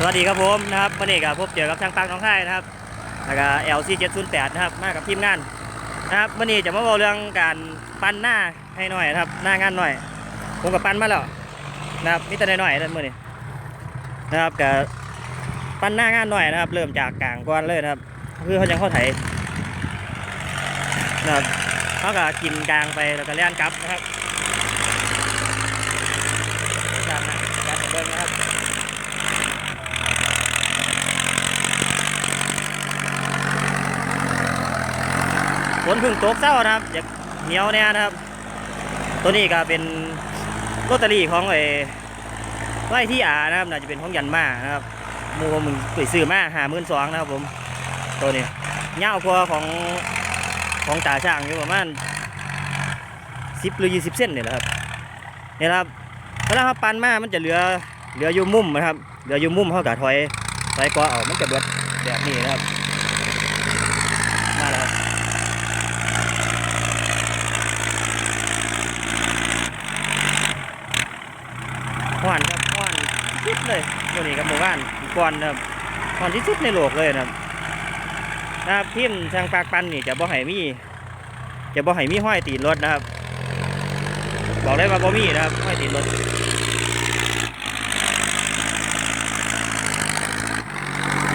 สวัสดีครับผมนะครับวันนี้กับพบเจอกับช่างปังน้องค่ายนะครับแล้วก็ LC 708นะครับมากับทีมงานนะครับวันนี้จะมาบอกเรื่องการปั้นหน้าให้หน่อยนะครับหน้างานหน่อย ผมกับปั้นมาแล้วนะครับมีแต่หน่อยๆนั่นมื่อนี้นะครับกับปั้นหน้างานหน่อยนะครับ เริ่มจากกลางก่อนเลยนะครับคือเขายังเข้าไถนะครับเขาก็กินกลางไปแล้วก็เลี้ยนกลับนะครับกางนะกางเบิ้งนะครับ นพึ่งตกเศร้านะครับอยากเหนียวเนี่ยนะครับ ตัวนี้ก็เป็นลอตเตอรี่ของไอ้ไร่ที่อานะครับน่าจะเป็นของยันมานะครับมูมึงตุยซื้อมาหาหมื่นสองนะครับผมตัวนี้เงาวกว่าของของตาช่างอยู่ประมาณสิบหรือยี่สิบเส้นเนี่ยแหละครับเนี่ยครับเวลาเขาปันมามันจะเหลือเหลืออยู่มุมนะครับเหลืออยู่มุมเขากะถอยถอยกอเอามันจะเบิดแบบนี้นะครับมาแล้วครับ หวานครับหวานที่สุดเลยตัวนี้กับหมู่บ้านก่อนนะครับหวานที่สุดในโลกเลยนะครับนะครับพิมพ์ทางปากปันนี่จะบ่ให้มีจะบ่ให้มีห้อยตีนรถนะครับ บอกได้ว่าบ่มีนะครับห้อยตีนรถ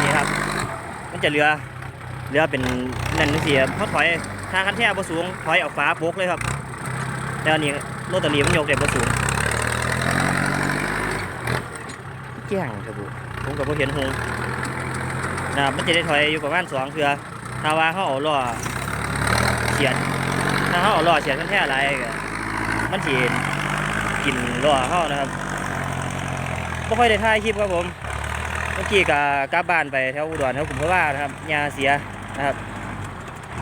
นี่ครับ มันจะเรือเรือเป็นนั่นนี่สิครับเขาถอยทางคันแท่บ่สูงถอยออกฟ้าโบกเลยครับแล้วนี่โรตารีมันยกได้บ่สูง แจ้งครับผมผมกับผมเห็นหงนะมันจะได้ถอยอยู่ประมาณสองเทือถ้าว่าเขาเอาล้อเสียดถ้าเขาเอาล้อเสียดกันแค่อะไรก็มันเสียกินล้อเขานะครับไม่ค่อยได้ถ่ายคลิปครับผม เมื่อกี้กับกลับบ้านไปแถวอุดรแถวกลุ่มพะว่านะครับยาเสียนะครับ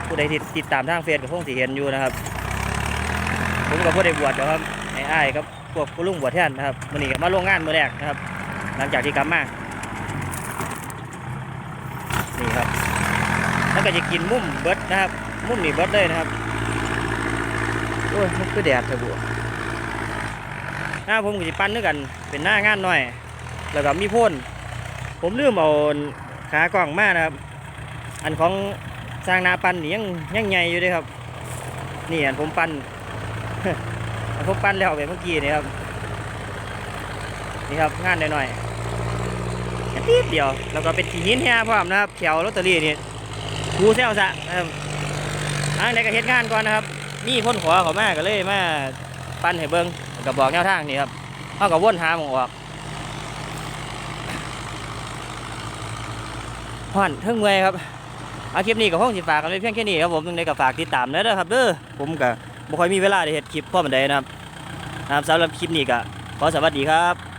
ผู้ใดที่ติดตามทางเฟซก็คงสิเห็นอยู่นะครับ ผมกับผู้ใดบวชนะครับไอ้ไอ้ายกับพวกผู้ลุงบวชแทนนะครับวันนี้มาลงงานมือแรกนะครับ หลังจากที่กลับมานี่ครับแล้วก็จะกินมุมเบิดนะครับ มุมนี่เบิดเลยนะครับโอ้ยมันคือแดดเถอะบัวหน้าผมก็จะปั้นด้วยกัน เป็นหน้างานหน่อย แล้วก็มีพ่นผมลืมเอาขากล่องมานะครับ อันของสร้างนาปั้นนี่ยังยังใหญ่อยู่เลยครับ นี่อันผมปั้นอันผมปั้นแล้วไปเมื่อกี้นี่ครับ นี่ครับงานหน่อยๆ นิดเดียว แล้วก็เป็นขีหินแห่พร้อมนะครับแถวลอตเตอรี่นี่กูเซลซะนะครับอันไหนก็เฮ็ดงานก่อนนะครับมีคนขอเขามาก็เลยมาปั้นให้เบิ้งแล้วก็บบอกแนวทางนี่ครับเขาก็วนหาหมองออกห่อนเทิงเมยครับอาคลิปนี้ก็คงสิฝากกันไว้เพียงแค่นี้ครับผมยังไงก็ฝากติดตามเด้อครับเด้อผมก็บ่ค่อยมีเวลาได้เฮ็ดคลิปพ่อมันใดนะครับนะครับสำหรับคลิปนี้ก็ขอสวัสดีครับ